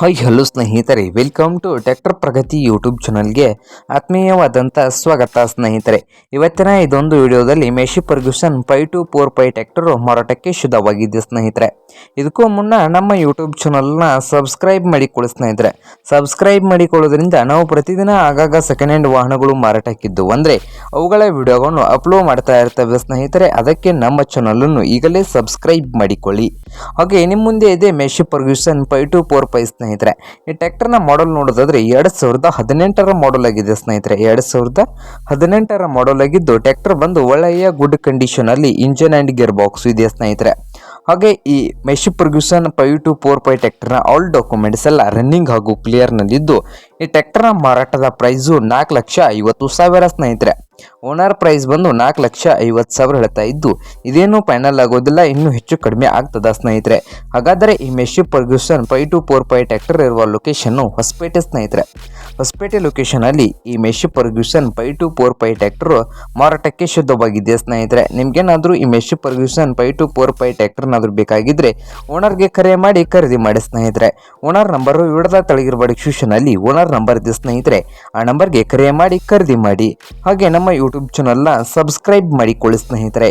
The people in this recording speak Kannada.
ಹಾಯ್ ಹಲೋ ಸ್ನೇಹಿತರೆ. Welcome to tractor Pragati YouTube ಚಾನಲ್ಗೆ ಆತ್ಮೀಯವಾದಂಥ ಸ್ವಾಗತ, ಸ್ನೇಹಿತರೆ. ಇವತ್ತಿನ ಇದೊಂದು ವಿಡಿಯೋದಲ್ಲಿ Massey Ferguson five two four five tractor ಮಾರಾಟಕ್ಕೆ ಶುದ್ಧವಾಗಿದೆ, ಸ್ನೇಹಿತರೆ. ಇದಕ್ಕೂ ಮುನ್ನ ನಮ್ಮ ಯೂಟ್ಯೂಬ್ ಚಾನಲ್ನ ಸಬ್ಸ್ಕ್ರೈಬ್ ಮಾಡಿಕೊಳ್ಳಿ, ಸ್ನೇಹಿತರೆ. ಸಬ್ಸ್ಕ್ರೈಬ್ ಮಾಡಿಕೊಳ್ಳೋದ್ರಿಂದ ನಾವು ಪ್ರತಿದಿನ ಆಗಾಗ ಸೆಕೆಂಡ್ ಹ್ಯಾಂಡ್ ವಾಹನಗಳು ಮಾರಾಟಕ್ಕಿದ್ದು. ಅಂದರೆ ಅವುಗಳ ವಿಡಿಯೋಗಳನ್ನು ಅಪ್ಲೋಡ್ ಮಾಡ್ತಾ ಇರ್ತವೆ, ಸ್ನೇಹಿತರೆ. ಅದಕ್ಕೆ ನಮ್ಮ ಚಾನಲನ್ನು ಈಗಲೇ ಸಬ್ಸ್ಕ್ರೈಬ್ ಮಾಡಿಕೊಳ್ಳಿ. ಹಾಗೆ ನಿಮ್ಮ ಮುಂದೆ ಇದೆ Massey Ferguson five two four five ಸ್ನೇಹಿತರೆ. ಈ ಟ್ರ್ಯಾಕ್ಟರ್ನ ಮಾಡಲ್ ನೋಡೋದಾದ್ರೆ ಎರಡು ಸಾವಿರದ ಹದಿನೆಂಟರ ಮಾಡಲ್ ಆಗಿದೆ ಸ್ನೇಹಿತರೆ. ಎರಡು ಸಾವಿರದ ಹದಿನೆಂಟರ ಮಾಡಲ್ ಆಗಿದ್ದು, ಟ್ರ್ಯಾಕ್ಟರ್ ಬಂದು ಒಳ್ಳೆಯ ಗುಡ್ ಕಂಡೀಷನಲ್ಲಿ ಇಂಜಿನ್ ಆ್ಯಂಡ್ ಗೇರ್ ಬಾಕ್ಸ್ ಇದೆ ಸ್ನೇಹಿತರೆ. ಹಾಗೆ ಈ Massey Ferguson five two four five ಟ್ಯಾಕ್ಟರ್ನ all documents ಎಲ್ಲ ರನ್ನಿಂಗ್ ಹಾಗೂ ಕ್ಲಿಯರ್ನಲ್ಲಿದ್ದು ಈ ಟ್ಯಾಕ್ಟರ್ನ ಮಾರಾಟದ ಪ್ರೈಸು ನಾಲ್ಕು ಲಕ್ಷ ಐವತ್ತು ಸಾವಿರ ಸ್ನೇಹಿತರೆ. ಓನರ್ ಪ್ರೈಸ್ ಬಂದು ನಾಲ್ಕು ಲಕ್ಷ ಐವತ್ತು ಸಾವಿರ ಹೇಳ್ತಾ ಇದ್ದು, ಇದೇನು ಫೈನಲ್ ಆಗೋದಿಲ್ಲ, ಇನ್ನೂ ಹೆಚ್ಚು ಕಡಿಮೆ ಆಗ್ತದ ಸ್ನೇಹಿತರೆ. ಹಾಗಾದರೆ ಈ Massey Ferguson five two four five tractor ಇರುವ ಲೊಕೇಶನ್ನು ಹೊಸಪೇಟೆ ಸ್ನೇಹಿತರೆ. ಹೊಸಪೇಟೆ ಲೊಕೇಶನಲ್ಲಿ ಈ Massey Ferguson five two four five tractor ಮಾರಾಟಕ್ಕೆ ಶುದ್ಧವಾಗಿದೆ. ಸ್ನೇಹಿತರೆ, ನಿಮ್ಗೇನಾದರೂ ಈ Massey Ferguson five two four five ಟ್ಯಾಕ್ಟರ್ನಾದರೂ ಬೇಕಾಗಿದ್ದರೆ ಓನರ್ಗೆ ಕರೆ ಮಾಡಿ ಖರೀದಿ ಮಾಡಿ ಸ್ನೇಹಿತರೆ. ಓನರ್ ನಂಬರು ವಿಡದ ತಳಗಿರುವ ಡಿಸ್ಕ್ರಿಪ್ಷನಲ್ಲಿ ಓನರ್ ನಂಬರ್ ಇದೆ ಸ್ನೇಹಿತರೆ. ಆ ನಂಬರ್ಗೆ ಕರೆ ಮಾಡಿ ಖರೀದಿ ಮಾಡಿ. ಹಾಗೆ ನಮ್ಮ ಯೂಟ್ಯೂಬ್ ಚಾನಲ್ನ ಸಬ್ಸ್ಕ್ರೈಬ್ ಮಾಡಿಕೊಳ್ಳಿ ಸ್ನೇಹಿತರೆ.